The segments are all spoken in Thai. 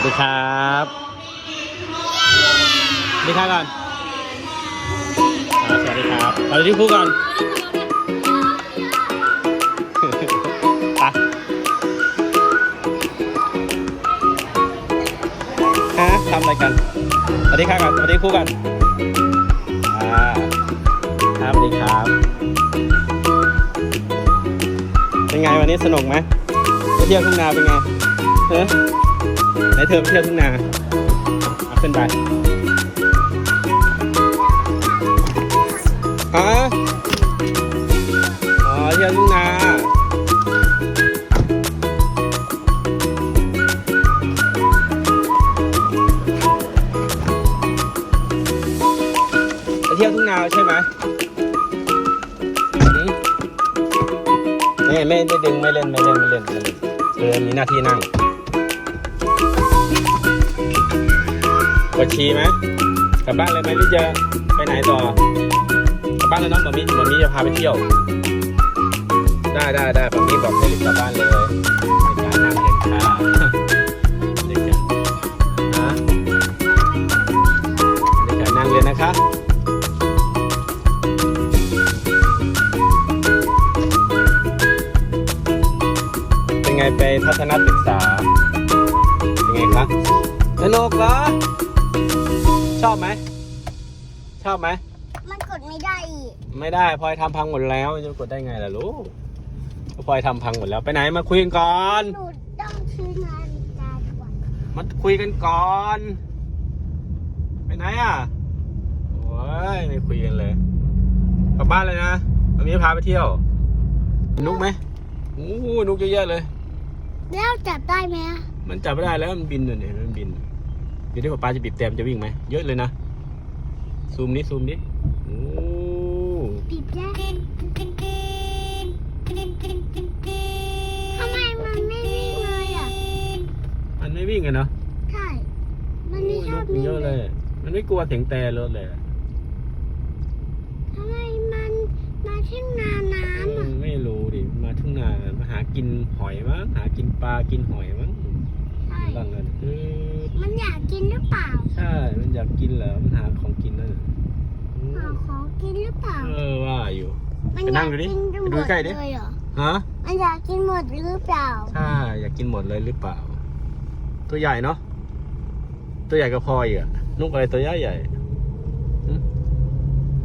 วัสดีครับสวัสดีครับก่อนอ่าสวัสดีครับสวัสดีครูก่อนไปฮะทำอะไรกันสวัสดีครับก่อนสวัสดีครูก่อนอ่าครับสวัสดีครับ เป็นไงวันนี้สนุกไหมไปเที่ยวทุ่งนาเป็นไงเฮ้ ไหนเธอไปเที่ยวทุ่งนาเอาขึ้นไปฮะอ๋อเที่ยวทุ่งนาไปเที่ยวทุ่งนาใช่ไหมหืมนี่ไม่ได้ดึงไม่เล่นไม่เล่นไม่เล่นไม่เล่นเธอมีหน้าที่นั่ง ปวดฉี่ไหมกลับบ้านเลยไหมหรือจะไปไหนต่อกลับบ้านเลยน้องมามีมามีจะพาไปเที่ยว ได้ได้ได้มามีบอกให้รีบกลับบ้านเลยในการนั่งเรียนข้าวในกาฮะในการนั่งเรียนนะคะเป็นไงไปทัศนศึกษาเป็นไงครับสนุกเหรอ อบไหมชอบไหมมันกดไม่ได้อีกไม่ได้พลอยทำพังหมดแล้วจะกดได้ไงล่ะลูกพลอยทำพังหมดแล้วไปไหนมาคุยกันก่อน หนูต้องซื้อนาฬิกาด่วนมาคุยกันก่อน ไปไหนอะโอ้ยไม่คุยกันเลยกลับบ้านเลยนะวันนี้พาไปเที่ยว นุกไหมโอ้โหนุกเยอะแยะเลย แล้วจับได้ไหมอะมันจับไม่ได้แล้วมันบินเลยเนี่ยมันบิน เดี๋ยวที่ป๊าป๊าจะบีบแต้มจะวิ่งไหมเยอะเลยนะ ซูมนี้ซูมนี้โอ้ปิดได้ทำไมมันไม่วิ่งเลยอะ มันไม่วิ่งกันเนาะใช่ มันไม่ชอบมันวิ่งเยอะเลย มันไม่กลัวเสียงแต่รถเลยทำไมมันมาที่นาน้ำอะไม่รู้ดิ มาทุ่งนา มาหากินหอยมั้ง หากินปลา กินหอยมั้งใช่บ้างเออ มันอยากกินหรือเปล่าใช่ มันอยากกินเหรอ มันหาของกินนั่นน่ะอืมหาของกินหรือเปล่า เออว่าอยู่ มันไปอนั่ยางกดูดิกินไปหดูมดใกล้ดิ เลยเหรอฮะ มันอยากกินหมดหรือเปล่า ใช่ อยากกินหมดเลยหรือเปล่า ตัวใหญ่เนาะ ตัวใหญ่ก็พออีกอะนกอะไรตัวใหญ่ใหญ่หึ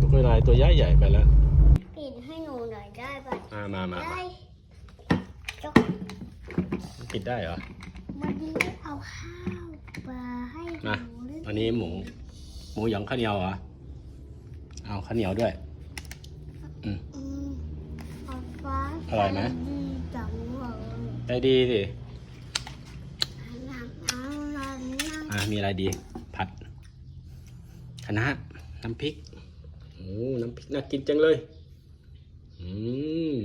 นกอะไรตัวใหญ่ใหญ่ไปแล้วปิดให้หนูหน่อยได้ปะมามามาได้มาจกปิดได้เหรอ วันนี้เอาข้าวปลาให้ห มานูหรืออันนี้หมู หมูหยองข้าวเหนียวเหรอ เอาข้าวเหนียวด้วย อืมอืมเอาปลาอร่อยไหมดีจังเลยได้ดีสิน้ำน้ำน้ำน้อะมีอะไรดี ผัดคะน้าน้ำพริกโอ้น้ำพริกน่ากินจังเลย อืม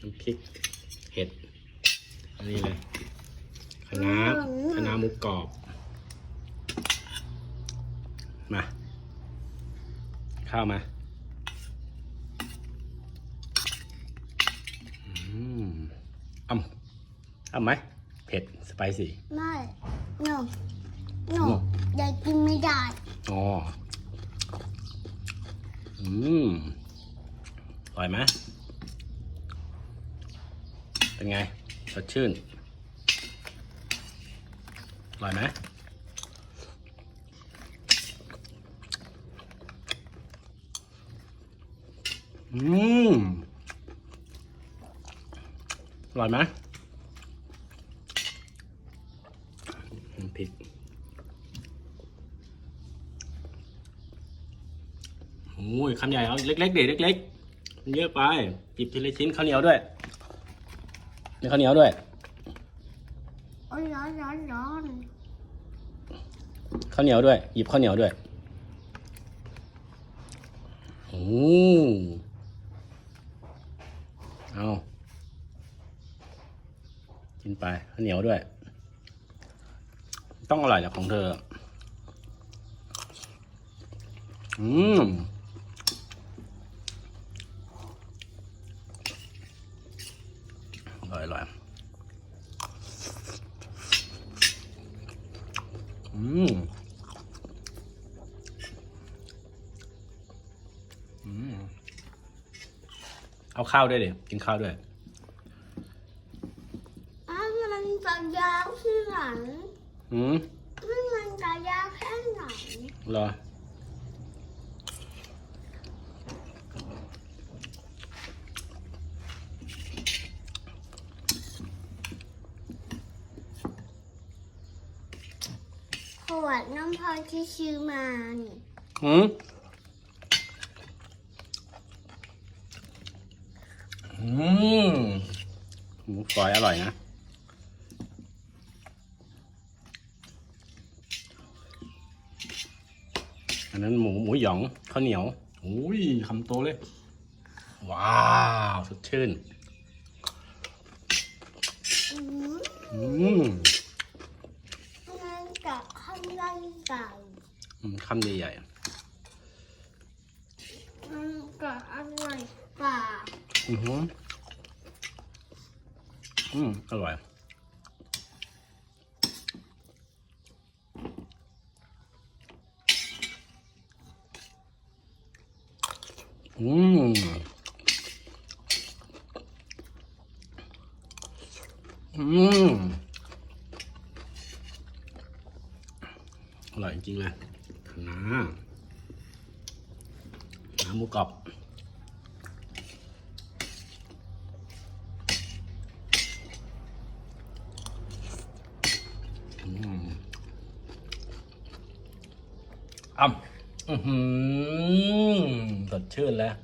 น้ำพริก เห็ด อันนี้เลยคะน้าคะน้าหมูกรอบ มา ข้าวมาอืมอ่ำอ่ำไหม เผ็ด สไปซี่ำไม่หนูหนูหนูยายกินไม่ได้ อ๋อ อืมอร่อยไหมเป็นไง สดชื่นอร่อยไหม อืมอร่อยไหมน้ำพริกโอ้ยคำใหญ่เอาเล็กๆเด็เล็กๆมันเยอะไปหยิบทีละชิ้นข้าวเหนียวด้วยมีข้าวเหนียวด้วยโอ้ยร้อนร้อนร้อนข้าวเหนียวด้วย หยิบข้าวเหนียวด้วยโอ้เอากิน ไปข้าวเหนียวด้วย ต้องอร่อยแหละของเธอ อืมอร่อยอร่อยอืมอืมเอาข้าวด้วยดิกินข้าวด้วย อ้าวมันจะยาวที่ไหน อืม มันจะยาวแค่ไหน เหรอ ขวดน้ำพอที่ซื้อมานี่อืมอืมหมูฝอยอร่อยนะ อันนั้นหมูหมูหยองข้าวเหนียวโอ้ยคำโตเลย ว้าวสดชื่นอืมอืมมันกับข้าวไร่ไก่อืมคำใหญ่มันกับอร่อยกว่าๆอือหืออืมอร่อย อืมอืมอร่อยจริงเลยน้าน้ำหมูกรอบอืมอ่ำ สดชื่นแล้ว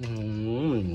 อืม